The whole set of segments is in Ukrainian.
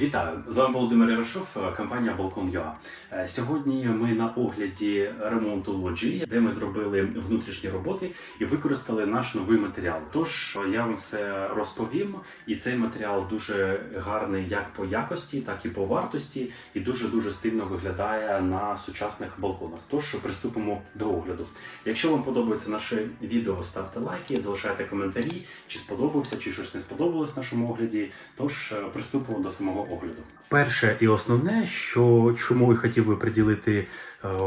Вітаю! З вами Володимир Ярошов, компанія Balkon.ua. Е, Сьогодні ми на огляді ремонту лоджії, де ми зробили внутрішні роботи і використали наш новий матеріал. Тож е, я вам все розповім, і цей матеріал дуже гарний як по якості, так і по вартості, і дуже дуже стильно виглядає на сучасних балконах. Тож приступимо до огляду. Якщо вам подобається наше відео, ставте лайки, залишайте коментарі, чи сподобався, чи щось не сподобалось в нашому огляді. Тож е, приступимо до самого огляду. Перше і основне, що чому я хотів би приділити е,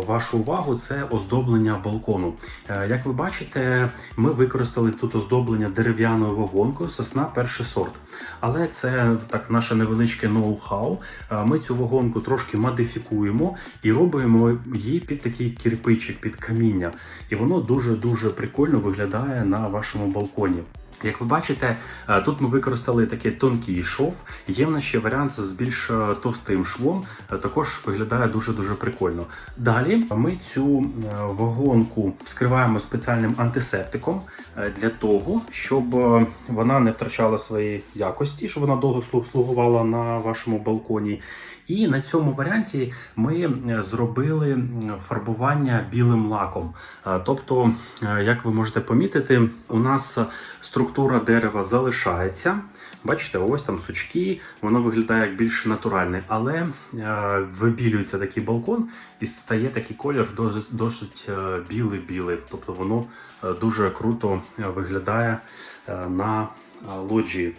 вашу увагу, це оздоблення балкону. Е, Як ви бачите, ми використали тут оздоблення дерев'яною вагонкою сосна перший сорт. Але це так наше невеличке ноу-хау. Е, Ми цю вагонку трошки модифікуємо і робимо її під такий кирпичик, під каміння. І воно дуже дуже прикольно виглядає на вашому балконі. Як ви бачите, е, тут ми використали такий тонкий шов. Є в нас ще варіант з більш е, товстим швом. е, Також виглядає дуже дуже прикольно. Далі ми цю вагонку вскриваємо спеціальним антисептиком для того, щоб вона не втрачала свої якості, щоб вона довго слугувала на вашому балконі. І на цьому варіанті ми зробили фарбування білим лаком. Тобто, як ви можете помітити, у нас структура дерева залишається. Бачите, ось там сучки, воно виглядає як більш натуральне, але е, вибілюється такий балкон і стає такий колір досить, е, білий-білий. Тобто воно е, дуже круто виглядає на лоджії.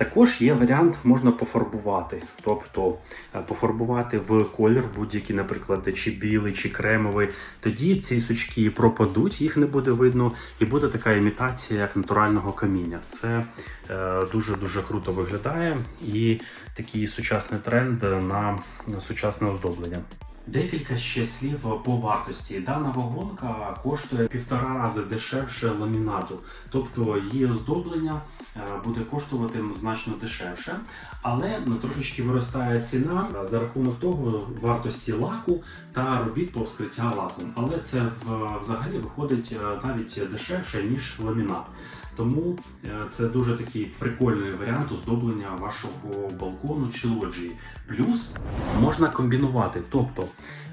Також є варіант, можна пофарбувати, тобто е, пофарбувати в колір будь-який, наприклад, чи білий, чи кремовий. Тоді ці сучки пропадуть, їх не буде видно, і буде така імітація як натурального каміння. Це е, дуже дуже круто виглядає і такий сучасний тренд на сучасне оздоблення. Декілька ще слів по вартості. Дана вагонка коштує півтора рази дешевше ламінату, тобто її оздоблення е, буде коштувати значно дешевше, але ну, трошечки виростає ціна за рахунок того вартості лаку та робіт по вскриття лаком. Але це в- взагалі виходить е, навіть дешевше ніж ламінат. Тому е, це дуже такий прикольний варіант оздоблення вашого балкону чи лоджії. Плюс можна комбінувати. Тобто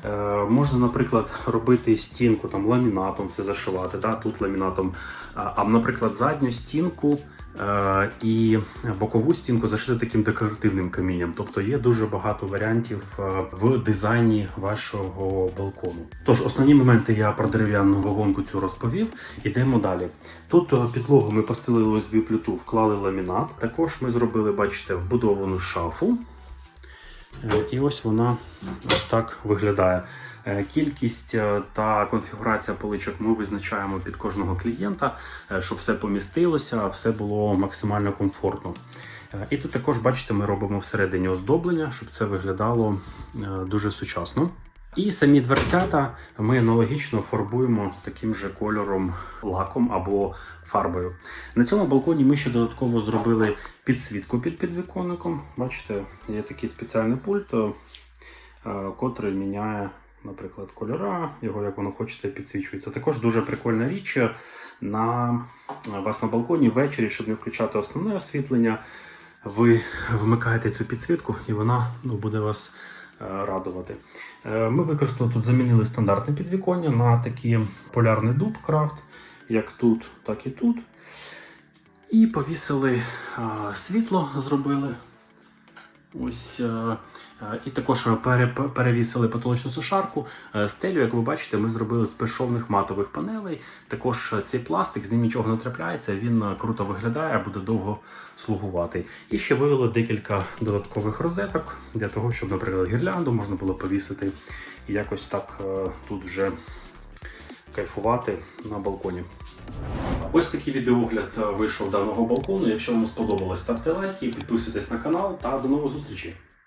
е, можна, наприклад, робити стінку там ламінатом, все зашивати, да? тут ламінатом, а, наприклад, задню стінку. Е, І бокову стінку зашити таким декоративним камінням. Тобто є дуже багато варіантів е, в дизайні вашого балкону. Тож основні моменти я про дерев'яну вагонку цю розповів. Ідемо далі. Тут е, підлогу ми постелили USB плиту, вклали ламінат. Також ми зробили, бачите, вбудовану шафу. І ось вона ось так виглядає. Е, Кількість е, та конфігурація поличок ми визначаємо під кожного клієнта, е, щоб все помістилося, все було максимально комфортно. І тут також, бачите, ми робимо всередині оздоблення, щоб це виглядало дуже сучасно. І самі дверцята ми аналогічно фарбуємо таким же кольором лаком або фарбою. На цьому балконі ми ще додатково зробили підсвітку під підвіконником. Бачите, є такий спеціальний пульт, котрий міняє, наприклад, кольора, його як воно хочете, підсвічується. Також дуже прикольна річ е, на е, вас на балконі ввечері, щоб не включати основне освітлення. Ви вмикаєте цю підсвітку, і вона ну, буде вас е, радувати. Ми використали тут, замінили стандартне підвіконня на такий полярний дуб крафт, як тут, так і тут. І повісили світло, зробили. Ось. е, е, І також перевісили потолочну сушарку. Е, Стелю, як ви бачите, ми зробили з безшовних матових панелей. Також е, цей пластик, з ним нічого не трапляється, він е, круто виглядає, буде довго слугувати. І ще вивели декілька додаткових розеток для того, щоб, наприклад, гірлянду можна було повісити і якось так е, тут вже кайфувати на балконі. Ось такий відеогляд вийшов даного балкону. Якщо вам сподобалось, ставте лайки, підписуйтесь на канал та до нових зустрічей.